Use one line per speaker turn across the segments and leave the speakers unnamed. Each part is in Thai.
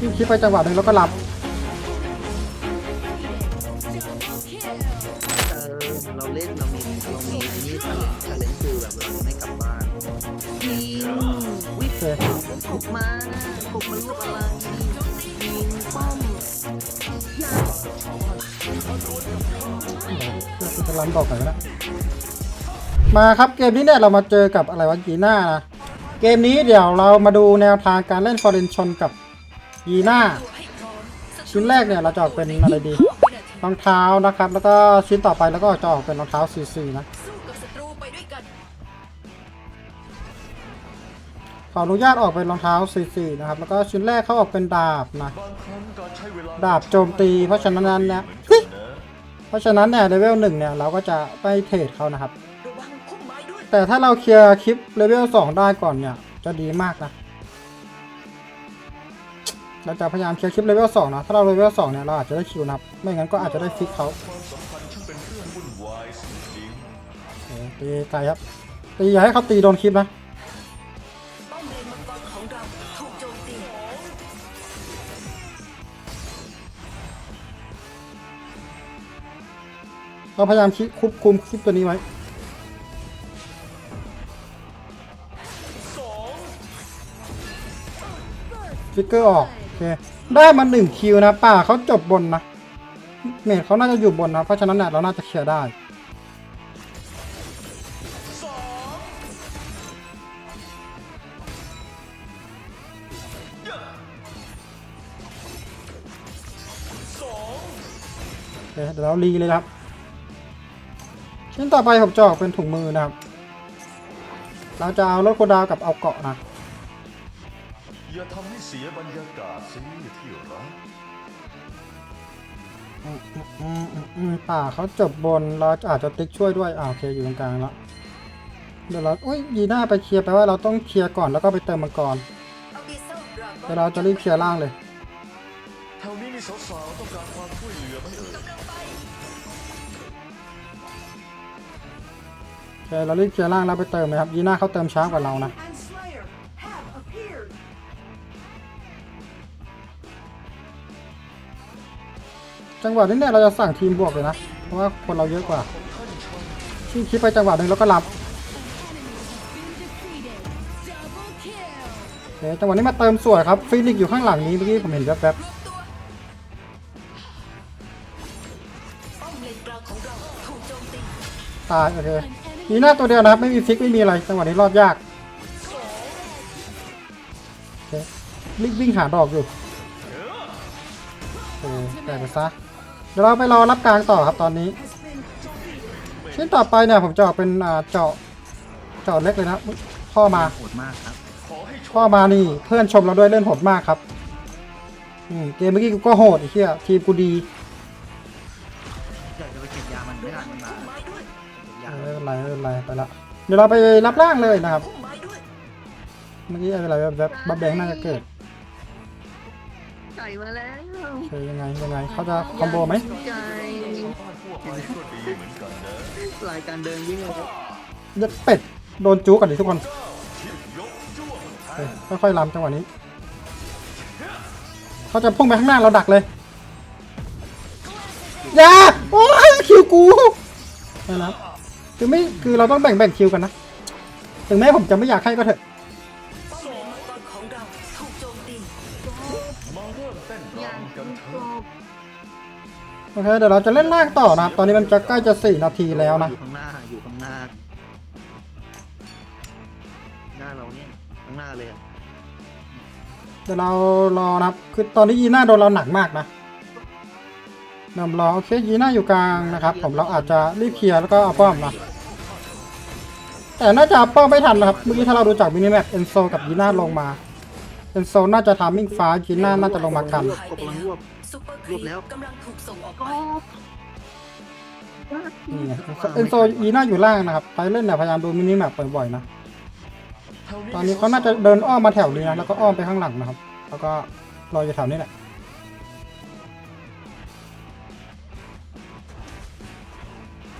ชิงคิดไปจังหวะหนึ่งแล้วก็รับ
เออเราเล่นเรามีเรามีไอ้นี่ชาเลนชาเลนคือแบบเราไม่กลับบ้านยิงวิท
โอเค
ขุกมาขุกมันลูกอะไรยิงป้อมยา
เพื่อจะรันบอกหน่อยก็ได้มาครับเกมนี้เนี่ยเรามาเจอกับอะไรวะยีน่านะเกมนี้เดี๋ยวเรามาดูแนวทางการเล่นฟอร์เรนชนกับ ยีน่าชิ้นแรกเนี่ยเราจะออกเป็นอะไรดีรองเท้านะครับ แล้วก็ชิ้นต่อไปแล้วก็จะออกเป็นรองเท้าซีซีนะขออนุญาตออกเป็นรองเท้าซีซีนะครับ แล้วก็ชิ้นแรกเขาออกเป็นดาบนะดาบโจมตี เพราะฉะนั้นเนี่ย
เนกันนะ
เพราะฉะนั้นเนี่ยเลเวลหนึ่งเนี่ยเราก็จะไปเทรดเขานะครับ แต่ถ้าเราเคลียร์คลิปเลเวลสองได้ก่อนเนี่ยจะดีมากนะ เราจะพยายามเคลียร์คลิปเลเวลสองนะถ้าเราเลเวลสองเนี่ยเราอาจจะได้คิวนะครับไม่งั้นก็อาจจะได้ฟิกเขาตีไกลครับตีอย่าให้เขาตีโดนคลิปนะ
เรา
พยายามคิดควบคุมคลิปตัวนี้ไว้ฟิกเกอร์ออก เคได้มาหนึ่งคิวนะป่าเขาจบบนนะเมทเขาน่าจะอยู่บนนะ เพราะฉะนั้นเนี่ยเราน่าจะเคลียร์ได้โอเคเดี๋ยวเรารีเลยครับ ชิ้นต่อไปผมจะออกเป็นถุงมือนะครับ เราจะเอารถโคดาวกับเอาเกาะนะ
อย่าทำให้เสียบรรยากาศสิที่รัก
อืมอืมอืมอือป่าเขาจบบนเราอาจจะติ๊กช่วยด้วยอ่าโอเคอยู่ตรงกลางแล้วเดี๋ยวเราอุ้ยยีน่าไปเคลียร์แปลว่าเราต้องเคลียร์ก่อนแล้วก็ไปเติมมังกร
เอาดีเซลดราก้อน
เดี๋ยวเราจะรีบเคลียร์ล่างเลย
แถวนี้มีสาวๆต้องการความช่วยเหลือไหมเอ่ย
โอเคเรารีบเคลียร์ล่างแล้วไปเติมเลยครับยีน่าเขาเติมช้ากว่าเรานะ จังหวะนี้เนี่ยเราจะสั่งทีมบวกเลยนะ เพราะว่าคนเราเยอะกว่าชิงคิดไปจังหวะหนึ่งแล้วก็รับเจังหวะนี้มาเติมสวยครับฟินิกซ์อยู่ข้างหลังนี้เมื่อกี้ผมเห็นแวบ
รวมตัวป้อมเลนกลางของเราถูกโจมตี
ๆตายโอเคยีหน่าตัวเดียวนะครับ ไม่มีฟิกไม่มีอะไรจังหวะนี้รอดยากโอเครีบวิ่งหาดอกอยู่โอเคแต่ไปซะ เดี๋ยวเราไปรอรับกลางต่อครับตอนนี้ ชิ้นต่อไปเนี่ยผมจะออกเป็นอ่าเจาะเจาะเล็กเลยนะอุ๊ยพ่อมา
โหดมากครับ
ขอให้โชค
พ่อมานี่เพื่อนชมเราด้วยเล่นโหดมากครับอืมเกมเมื่อกี้กูก็โหดไอ้เหี้ยทีมกูดี
อยากจะไปเก็บยามันไม่ทันมันมา
ไม้ด้วย
เก็บยา
เออไม่เป็นไรไม่เป็นไรไปละเดี๋ยวเราไปรับร่างเลยนะครับ
พุ่มไม้ด้วย
เมื่อกี้อะไรแบบแบบบับแบงค์น่าจะเกิด
ไก่มาแล้ว
โอเคยังไงยังไงเขาจะคอมโบไหม
ไก่
ชาวบ้านทั่วไปก็ดีเหมือนกันนะ
รายการเดินวิ่งเลยครับ
ยัดเป็ดโดนจู๊กันดิทุกคน
ชิดยกจ้วง
โอเคค่อยๆลำจังหวะนี้เขาจะพุ่งไปข้างหน้าเราดักเลยอย่าโอ้ยคิวกูนั่นนะคือไม่คือเราต้องแบ่งแบ่งคิวกันนะถึงแม้ผมจะไม่อยากให้ก็เถอะ
เค
เดี๋ยวเราจะเล่นล่างต่อนะครับ ตอนนี้มันจะใกล้จะสี่นาทีแล้วนะ
อยู่ข้างหน้าอยู่ข้างหน้า หน้าเราเนี่ยข้างหน้าเลยอะ
เดี๋ยวเรารอนะครับ คือตอนนี้ยีน่าโดนเราหนักมากนะนำรอโอเคยีน่าอยู่กลางนะครับ ผมเราอาจจะรีบเคลียร์แล้วก็เอาป้อมนะแต่น่าจะเอาป้อมไม่ทันนะครับ เมื่อกี้ถ้าเราดูจากมินิแมปเอนโซกับยีน่าลงมาเอนโซน่าจะทามมิ่งฟ้ายีน่าน่าจะลงมากัน
รวบกำลังรวบ
ซุปเปอร์ค
ร
รี
วบแล้ว
กำลังถูกส่งออกไป
นี่ไงเอนโซยีน่าอยู่ล่างนะครับไปเล่นเนี่ยพยายามดูมินิแมปบ่อยๆนะ
แถว
ตอนนี้เขาน่าจะเดินอ้อมมาแถวนี้นะแล้วก็อ้อมไปข้างหลังนะครับ แล้วก็รออยู่แถวนี้แหละ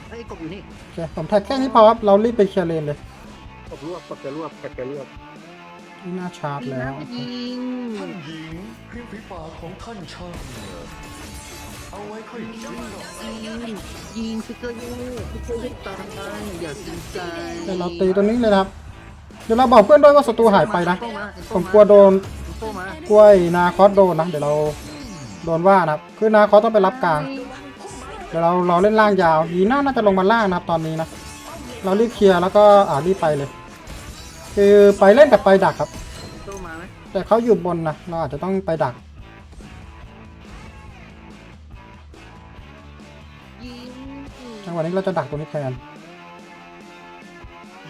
ไอ้ยกบอยู่นี่
โอเคผมแท็กแค่นี้พอครับเรารีบไปเคลียร์เลนเลย
กบรวบกบจะรวบกบจะรวบ
ที่หน้าชาร์จแล้ว
ยิง
ท่านหญิงเพียงฝีปากของท่านช่างเอาไว้ค่อยคิดหรอก
ยิงยิงฟิกเกอร์ยูฟิกเกอร์ยูตายอย่าจริงใจ
เดี๋ยวเราตีตัวนี้เลยนะครับ เดี๋ยวเราบอกเพื่อนด้วยว่าศัตรูหายไปนะ ผมกลัวโดน
โป้มาก
ล้วยนาคอสโดนนะ เดี๋ยวเราโดนว่านะครับ คือนาคอสต้องไปรับกลาง เดี๋ยวเราเราเล่นล่างยาวยีน่าน่าจะลงมาล่างนะครับตอนนี้นะ เรารีบเคลียร์แล้วก็อ่ารีบไปเลย คือไปเล่นกับไปดักครับ
โป้มาไหม
แต่เขาอยู่บนนะเราอาจจะต้องไปดัก
ยิง
จังหวะนี้เราจะดักตรงนี้แทน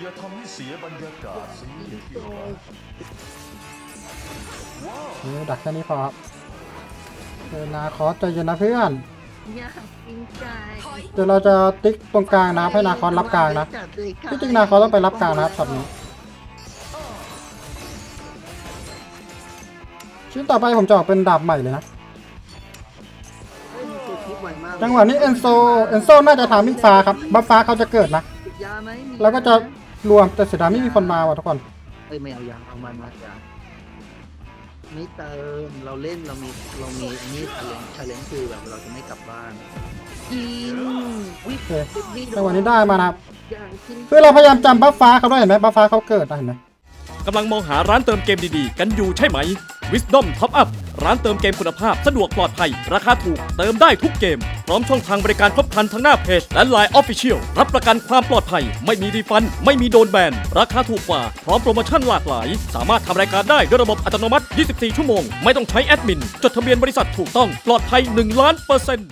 อย่าทำให้เสียบรรยากาศสิที่รัก
นี่ดักแค่นี้พอครับเดินนาคอสใจเย็นนะเพื่อน
อย่าจริงใจ
เดี๋ยวเราจะติ๊กตรงกลางนะให้นาคอสรับกลางนะที่จริงนาคอสต้องไปรับกลางนะครับช็อตนี้ ชิ้นต่อไปผมจะออกเป็นดาบใหม่เลยนะ
เฮ้ยมันคือคลิปไวมาก
จังหวะนี้เอนโซเอนโซน่าจะทำมิกฟ้าครับ บัฟฟ้าเขาจะเกิดนะ
ติดยาไหมมี
แล้วก็จะรวมแต่เสียดายไม่มีคนมาว่ะทุกคน
เอ้ยไม่เอายาเอามันมายาไม่เติมเราเล่นเรามีเรามีอันนี้ชาเลนชาเลนคือแบบเราจะไม่กลับบ้านยิงวิ
โอเคจังหวะนี้ได้มานะครับ
อย่างจริง
คือเราพยายามจำบัฟฟ้าเขาด้วยเห็นไหมบัฟฟ้าเขาเกิดนะเห็นไหม
กำลังมองหาร้านเติมเกมดีๆ กันอยู่ใช่ไหม Wisdom Top Up ร้านเติมเกมคุณภาพสะดวกปลอดภัย ราคาถูกเติมได้ทุกเกม พร้อมช่องทางบริการครบครันทั้งหน้าเพจ และ Line Official รับประกันความปลอดภัย ไม่มีรีฟัน ไม่มีโดนแบน ราคาถูกกว่า พร้อมโปรโมชั่นหลากหลาย สามารถทำรายการได้ด้วยระบบอัตโนมัติ 24 ชั่วโมง ไม่ต้องใช้แอดมิน จดทะเบียนบริษัทถูกต้องปลอดภัย 1 ล้านเปอร์เซ็นต์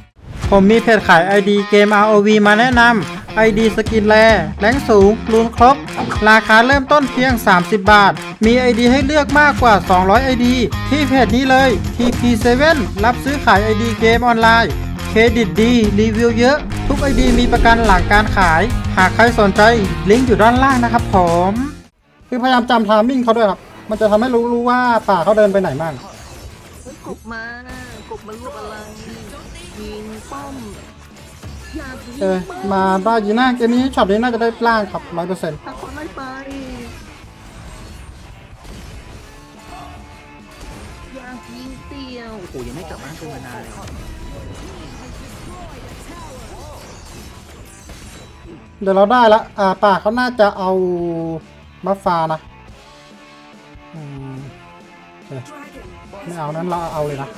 ผมมีเพจขาย ID เกม ROV มาแนะนำ ID สกินแรแรงสูงรูนครบ ราคาเริ่มต้นเพียง 30 บาท มี ID ให้เลือกมากกว่า 200 ID ที่เพจนี้เลย TP7 รับซื้อขาย ID เกมออนไลน์ เครดิตดี รีวิวเยอะ ทุก ID มีประกันหลังการขาย หากใครสนใจ ลิงก์อยู่ด้านล่างนะครับผมคือพยายามจำทามิ่งเขาด้วยครับ มันจะทำให้รู้รู้ว่าป่าเขาเดินไปไหนบ้าง
กบมากบมันรูปอะไรยิงป้อม
เออมาได้ยีน่าเกมนี้ช็อตนี้น่าจะได้ล่างครับร้อยเปอร์เซ็นต์
ถ้าคนไม่ไปอยากยิงเตียวโอ้โหยังไม่กลับบ้านเป็นมานานเลย
เดี๋ยวเราได้ละ อ่าป่าเขาน่าจะเอาบัฟฟ้านะอืมโอเคไม่เอานั้นเราเอาเลยนะ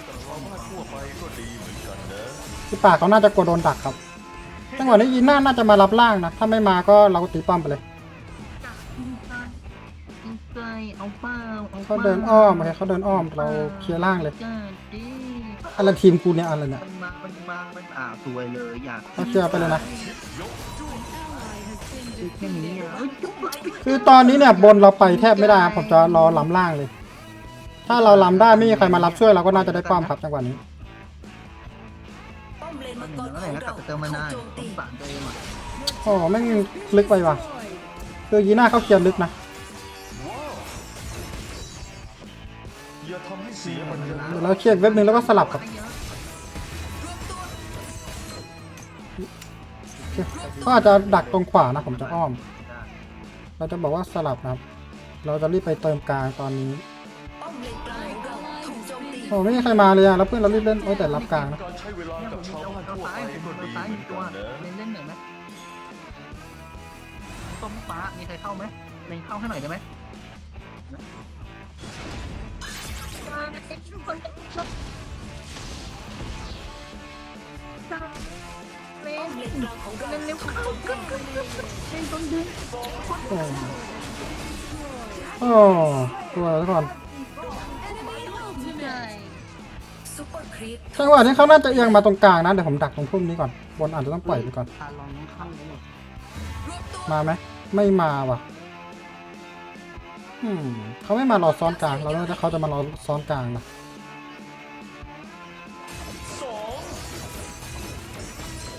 ทั่วไปก็ดีเหมือนกันนะ
ที่ป่าเขาน่าจะกลัวโดนดักครับ จังหวะนี้ยีน่าน่าจะมารับล่างนะ ถ้าไม่มาก็เราก็ตีป้อมไปเลย
ยิงใจยิงใจเอาเปล่าเอาป
เขา
ล่
เดินอ้อมโอเคเขาเดินอ้อมเราเคลียร์ล่างเลย
จ้าดิ
อะไรทีมกูเนี่ยอะไรเนี่ย
มันมามันมามันอ่าสวยเลยอยาก
เอาเคลียร์ไปเลยนะ
แค่นี้อะเอ้ยจุ๊บเลย
คือตอนนี้เนี่ยบนเราไปแทบไม่ได้ครับผมจะรอล้ำล่างเลย ถ้าเราล้ำได้ไม่มีใครมารับช่วยเราก็น่าจะได้ป้อมครับจังหวะนี้
ติมมา
ถู
นากน
โจม
สงสารตัวเองอะ
โอ้แม่งลึกไปว่ะคือยีน่าเขาเคลียร์ลึกนะ
อย่าทำให้เสียบรรยากาศ
เดี๋ยวเราเคลียร์เว็บหนึ่งแล้วก็สลับครับโอเคก็อาจจะดักตรงขวานะผมจะอ้อม เราจะบอกว่าสลับนะครับ เราจะรีบไปเติมกลางตอนนี้
โจมตี
โอ้ไม่มีใครมาเลยอะแล้วเพื่อนเรารีบเล่นโอ้ยแต่รับกลางนะ
การใช้เวลา
เนี่ยผ
กับ
มมี
ชาว
ตัว
บ้าน
ตัว
ทั่ว
ซ้าย
ไป
ผม
ก็
ตัว
ดี
ซ้าย
เหมื
มี
อน
ตัว
กันนะ
เล่นเล่นหน่อยไหมต้มฟ้ามีใครเข้าไหมเล่นเข้าให้หน่อยได้ไหม
ป้อมเลนกลางของเรา
เล่นเร็ว
ถูกโจมตี
เล่นต้นดึง
โอ้โอ้ตัวทุกคน จังหวะนี้เขาน่าจะเอียงมาตรงกลางนะเดี๋ยวผมดักตรงพุ่มนี้ก่อนบนอาจจะต้องปล่อยไปก่อน
พาลองน้องเข้าเลย
มาไหมไม่มาว่ะอืมเขาไม่มารอซ้อนกลางเราคิดว่าเขาจะมารอซ้อนกลางนะ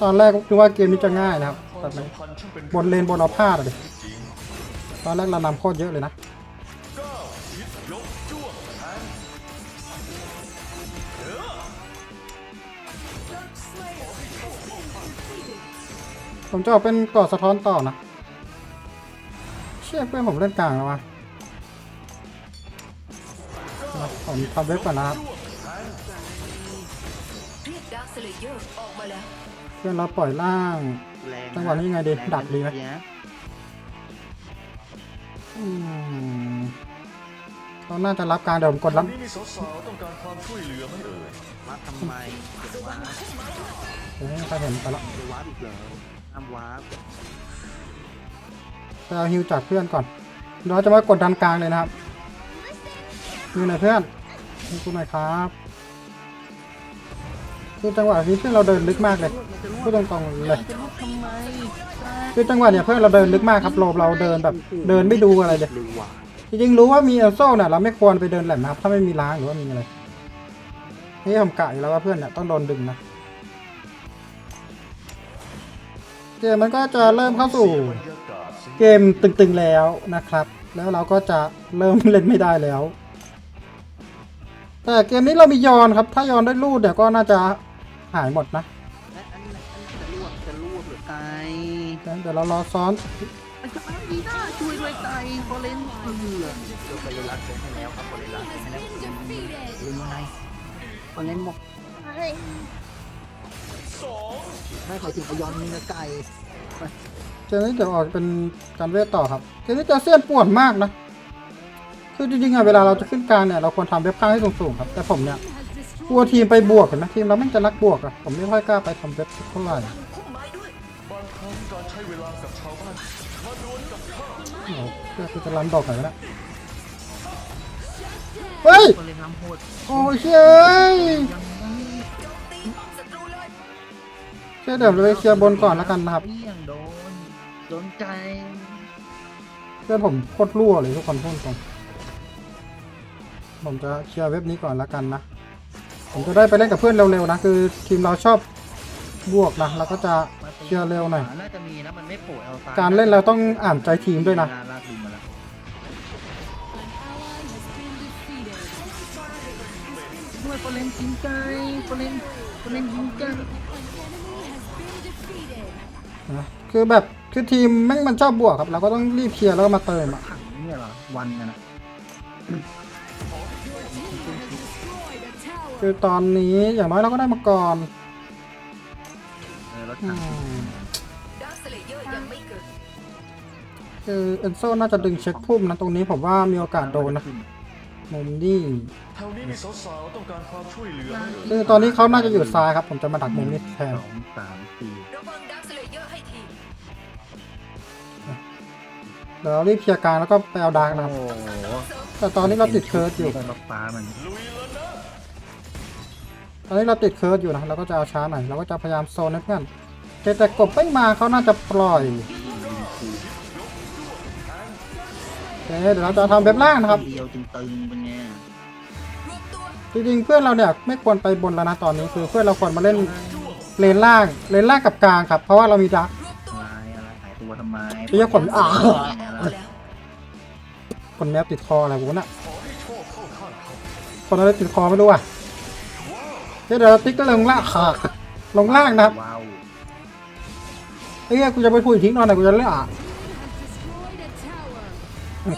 ตอนแรกคิดว่าเกมนี้จะง่ายนะครับแต่ไม่
สัม
บนเลนบนเราพลาดอะดิตอนแรกเรานำโคตรเยอะเลยนะ ผมจะออกเป็นกอดสะท้อนต่อนะ เชื่อเพื่อนผมเล่นกลางแล้ววะผมทำเว็บก่อนนะครับ
เพื่
อนเราปล่อยล่างจังหวะนี้ไงดีดักดีไหม
เขา
น่าจะรับการเดี๋ยวผมกดรับ
นนี้มีสาวๆต้องการามช่วยเหลือไหมเอ่ย
วัดทำไมเดี๋ย
ให้ใครเห็นไปละ
เดี๋ยววัดอีกเหรอห้ามวัด
ไปเอาฮิวจากเพื่อนก่อน เราจะมากดดันกลางเลยนะครับฮิวหน่อยเพื่อนฮิวกูหน่อยครับคือจังหวะนี้เพื่อนเราเดินลึกมากเลยพูดตรงๆเลยคือจังหวะเนี่ยเพื่อนเราเดินลึกมากครับโลบเราเดินแบบเดินไม่ดูอะไรเลยจริงๆรู้ว่ามีเอลโซ่เนี่ยเราไม่ควรไปเดินแหลมนะครับถ้าไม่มีล้างหรือว่ามีอะไรนี่ผมกะอยู่แล้วว่าเพื่อนเนี่ยต้องโดนดึงนะ เกมมันก็จะเริ่มเข้าสู่เกมตึงๆแล้วนะครับ แล้วเราก็จะเริ่มเล่นไม่ได้แล้ว แต่เกมนี้เรามียอนครับ ถ้ายอนได้รูดเนี่ยวก็น่าจะหายหมดนะ
จะรวบจะรวบหรือไก
เดี๋ยวเรารอซ้อน
ดีน่าช่วยด้วยไกพอเล่นเผื่อเดี๋ยวไปรักเซ็นให้แล้วครับพอเล่นรักเซ็นให้แล้วลืมไงพอเล่นหมก ไม่ขอถึงเอายอนเนื้อไก่
เกมนี้เดี๋ยวออกเป็นการเวทต่อครับเกมนี้จะเสี้ยนป่วนมากนะ คือจริงๆอะเวลาเราจะขึ้นกลางเนี่ยเราควรทำเว็บข้างให้สูงๆครับ แต่ผมเนี่ยกลัวทีมไปบวกเห็นไหมทีมเราไม่งจะรักบวกอะผมไม่ค่อยกล้าไปทำเว็บเท่าไหร่
พุ่มไม้ด้วย
บางครั้งการใช้เวลากับชาวบ้านมาดวลกับข้า
โอ้โหเพื่อที่จะรันบอกหน่อยก็ได้เฮ้ย
พอเล่นน้ำโหด
โอ้ยเฮ้ย
เชื่
อเดี๋ยวเราไปเคลียร์บนก่อนแล้วกันนะครับ
เลี่ยงโดนโดนใจ
เพื่อนผมโคตรรั่วเลยทุกคนพูดตรงผมจะเคลียร์เว็บนี้ก่อนแล้วกันนะ ผมจะได้ไปเล่นกับเพื่อนเร็วๆนะ คือทีมเราชอบบวกนะเราก็จะเคลียร์เร็วหน่อย
น่าจะมีนะมันไม่โผล่เอลซ่า
การเล่นเราต้องอ่านใจทีมด้วยนะ
ลากทีมมาแล้วด้วยพอเล่นจริงใจพอเล่นพอเล่นจริงใจ
นะคือแบบคือทีมแม่งมันชอบบวกครับ เราก็ต้องรีบเคลียร์แล้วก็มาเติมอะ
ขังเนี่ยเหรอวันกันนะ
คือตอนนี้อย่างน้อยเราก็ได้มาก่อน
เออรถ
อื
ถัง
ม
ดาร์คสเลเยอร์ยังไม่เกิด
คือเอนโซน่าจะดึงเช็คพุ่มนะตรงนี้ผมว่ามีโอกาสโดนนะ มุมนี่
แถวนี้มีสาวๆต้องการความช่วยเหลือไหมเอ่ย
คือตอนนี้เขาน่าจะอยู่ซ้ายครับ ผมจะมาดักมุมนี้แทน
สองสามสี่
ระวังดาร์คสเลเยอร์ให้ที
เดี๋ยวเรารีบเคลียร์กลางแล้วก็ไปเอาดาร์กนะครับ
โอ้โห
แต่ตอนนี้เราติดเคิร์ดอยู่
เป็นรถฟ้ามัน
ลุยแล้วนะ
ตอนนี้เราติดเคิร์ดอยู่นะเราก็จะเอาช้าหน่อยเราก็จะพยายามโซนให้เพื่อนแต่แต่กบไม่มาเขาน่าจะปล่อยโเคเดี๋ยวเราจะทำเว็บล่างนะครับ
เดียวจึงตึงเป็นไง
รวมตัว
จริงๆเพื่อนเราเนี่ยไม่ควรไปบนแล้วนะตอนนี้คือเพื่อนเราควรมาเล่นเลนล่างเลนล่างกับกลางครับ เพราะว่าเรามีดัก
รวมตัว
ลายอะไรหายตัวทำไม
เรียกผมอ่า
แล้ว
คนแมวติดคออะไรกูน่ะ
ขอให้โชคเข้าข้างเขา
คนอะไรติดคอไม่รู้อะเดี๋ยวเราติ๊กก็ลงล่างขาลงล่างนะครับ
ว้าว
เอ้ยกูจะไปพูดอีกทิ้งนอนไหนกูจะเล่นอะ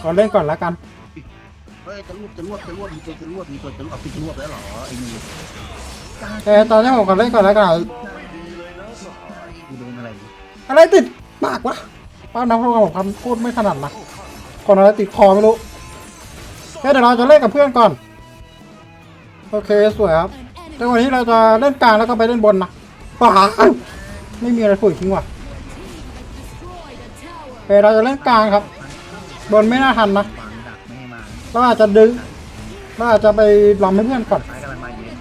ขอเล่นก่อนแล้วกัน
เฮ้ยจะรวบจะรวบจะรวบมีตัวจะรวบมีตัวจะรวบปิดรวบแล้วเหรอไอ้นี่
แต่ตอนนี้ผมขอเล่นก่อนแล้วกัน
กูดอะไร
อะไรติดปากวะป้าน้ำพวกผมทำพูดไม่ถนัดนะคนอะไรติดคอไม่รู้เฮ้ยเดี๋ยวเราจะเล่นกับเพื่อนก่อน โอเคสวยครับแต่วันนี้เราจะเล่นกลางแล้วก็ไปเล่นบนนะป่าไม่มีอะไรพูดทิ้งว่ะเฮ้ยเราจะเล่นกลางครับ บนไม่น่าทันนะ
วางดักไม่ให้มา
เราอาจจะดึงเราอาจจะไปลำให้เพื่อนก่อน
ซ้ายกำลังมาเย็น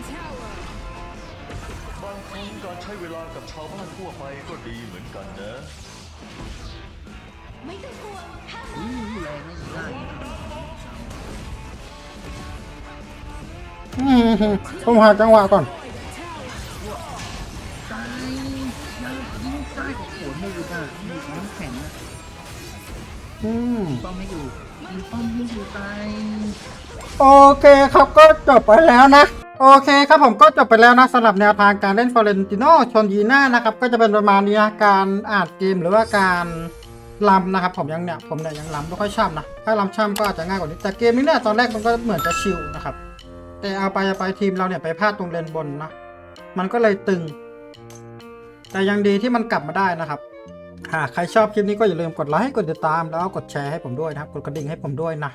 บางครั้งการใช้เวลากับชาวบ้านทั่วไปก็ดีเหมือนกันนะ
อู้แรงไม่ได้
อืมผมหาจังหวะก่อน
อืมป้อมไม่อยู่ป้อมไม่อยู่ตาย
โอเคครับก็จบไปแล้วนะ โอเคครับผมก็จบไปแล้วนะสำหรับแนวทางการเล่นฟอเรนติโนชนยีน่านะครับก็จะเป็นประมาณนี้นะการอ่านเกมหรือว่าการลำนะครับผมยังเนี่ยผมเนี่ยยังลำไม่ค่อยช่ำนะถ้าลำช่ำก็อาจจะง่ายกว่านี้แต่เกมนี้เนี่ยตอนแรกมันก็เหมือนจะชิลนะครับแต่เอาไปเอาไปทีมเราเนี่ยไปพลาดตรงเลนบนนะมันก็เลยตึง แต่ยังดีที่มันกลับมาได้นะครับ หากใครชอบคลิปนี้ก็อย่าลืมกดไลค์กดติดตามแล้วกดแชร์ให้ผมด้วยนะครับ กดกระดิ่งให้ผมด้วยนะ